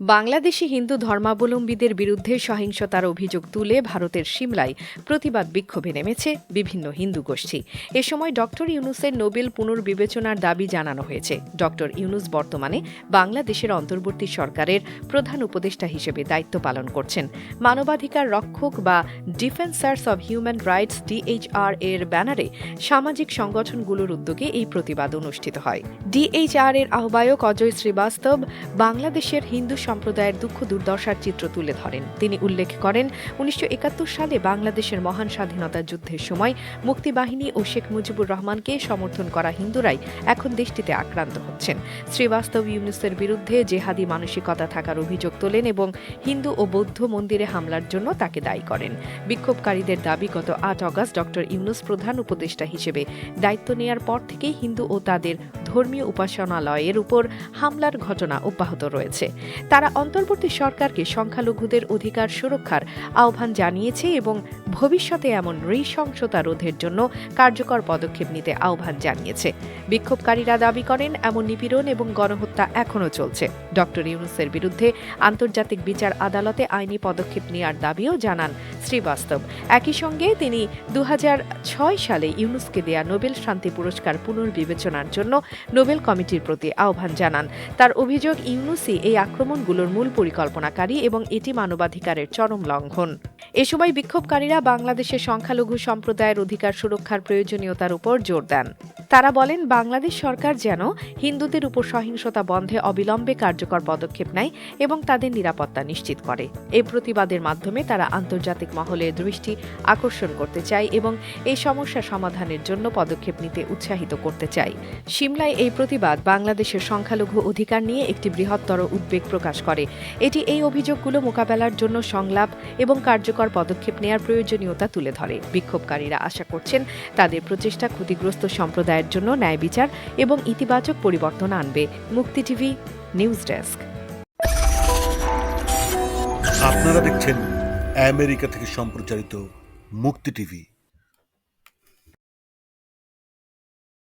বাংলাদেশি হিন্দু ধর্মাবলম্বীদের বিরুদ্ধে সহিংসতার অভিযোগ তুলে ভারতের সিমলায় প্রতিবাদ বিক্ষোভে নেমেছে বিভিন্ন হিন্দু গোষ্ঠী। এ সময় ডক্টর ইউনুসের নোবেল পুনর্বিবেচনার দাবি জানানো হয়েছে। ডক্টর ইউনুস বর্তমানে বাংলাদেশের অন্তর্বর্তী সরকারের প্রধান উপদেষ্টা হিসেবে দায়িত্ব পালন করছেন। মানবাধিকার রক্ষক বা defenders of human rights DHR এর ব্যানারে সামাজিক সংগঠনগুলোর উদ্যোগে এই প্রতিবাদ অনুষ্ঠিত হয়। ডিএইচআর এর আহ্বায়ক অজয় শ্রীবাস্তব, বাংলাদেশের হিন্দু সম্প্রদায়ের দুঃখ দুর্দশার চিত্র তুলে ধরেন। তিনি উল্লেখ করেন, উনিশশো একাত্তর সালে বাংলাদেশের মহান স্বাধীনতা যুদ্ধের সময় মুক্তিবাহিনী ও শেখ মুজিবুর রহমানকে সমর্থন করা হিন্দুরাই এখন দেশটিতে আক্রান্ত হচ্ছেন। শ্রীবাস্তব ইউনুসের বিরুদ্ধে জেহাদি মানসিকতা থাকার অভিযোগ তোলেন এবং হিন্দু ও বৌদ্ধ মন্দিরে হামলার জন্য তাকে দায়ী করেন। বিক্ষোভকারীদের দাবি, গত আট অগস্ট ডক্টর ইউনুস প্রধান উপদেষ্টা হিসেবে দায়িত্ব নেয়ার পর থেকেই হিন্দু ও তাদের ধর্মীয় উপাসনালয়ের উপর হামলার ঘটনা অব্যাহত রয়েছে। তারা অন্তর্বর্তী সরকারকে সংখ্যালঘুদের অধিকার সুরক্ষার আহ্বান জানিয়েছে এবং ভবিষ্যতে এমন নৃশংসতা রোধের জন্য কার্যকর পদক্ষেপ নিতে আহ্বান জানিয়েছে। বিক্ষোভকারীরা দাবি করেন, এমন নিপীড়ন এবং গণহত্যা এখনও চলছে। ডক্টর ইউনুসের বিরুদ্ধে আন্তর্জাতিক বিচার আদালতে আইনি পদক্ষেপ নেওয়ার দাবিও জানান শ্রীবাস্তব। একই সঙ্গে তিনি দু হাজার ছয় সালে ইউনুসকে দেয়া নোবেল শান্তি পুরস্কার পুনর্বিবেচনার জন্য নোবেল কমিটির প্রতি আহ্বান জানান। তার অভিযোগ ইউনুসি এই আক্রমণগুলোর মূল পরিকল্পনাকারী এবং এটি মানবাধিকারের চরম লঙ্ঘন। এ সময় বিক্ষোভকারীরা বাংলাদেশের সংখ্যালঘু সম্প্রদায়ের অধিকার সুরক্ষার প্রয়োজনীয়তার উপর জোর দেন। তারা বলেন, বাংলাদেশ সরকার যেন হিন্দুদের উপর সহিংসতা বন্ধে অবিলম্বে কার্যকর পদক্ষেপ নেয় এবং তাদের নিরাপত্তা নিশ্চিত করে। এই প্রতিবাদের মাধ্যমে তারা আন্তর্জাতিক মহলের দৃষ্টি আকর্ষণ করতে চায় এবং এই সমস্যা সমাধানের জন্য পদক্ষেপ নিতে উৎসাহিত করতে চায়। সিমলায় এই প্রতিবাদ বাংলাদেশের সংখ্যালঘু অধিকার নিয়ে একটি বৃহত্তর উদ্বেগ প্রকাশ করে। এটি এই অভিযোগগুলো মোকাবেলার জন্য সংলাপ এবং কার্যকর পদক্ষেপ নেয়ার প্রয়োজনীয়তা তুলে ধরে। বিক্ষোভকারীরা আশা করছেন তাদের প্রচেষ্টা ক্ষতিগ্রস্ত সম্প্রদায়ের জন্য ন্যায় বিচার এবং ইতিবাচক পরিবর্তন আনবে। মুক্তি টিভি, নিউজ ডেস্ক। আপনারা দেখছেন আমেরিকা থেকে সম্প্রচারিত মুক্তি টিভি।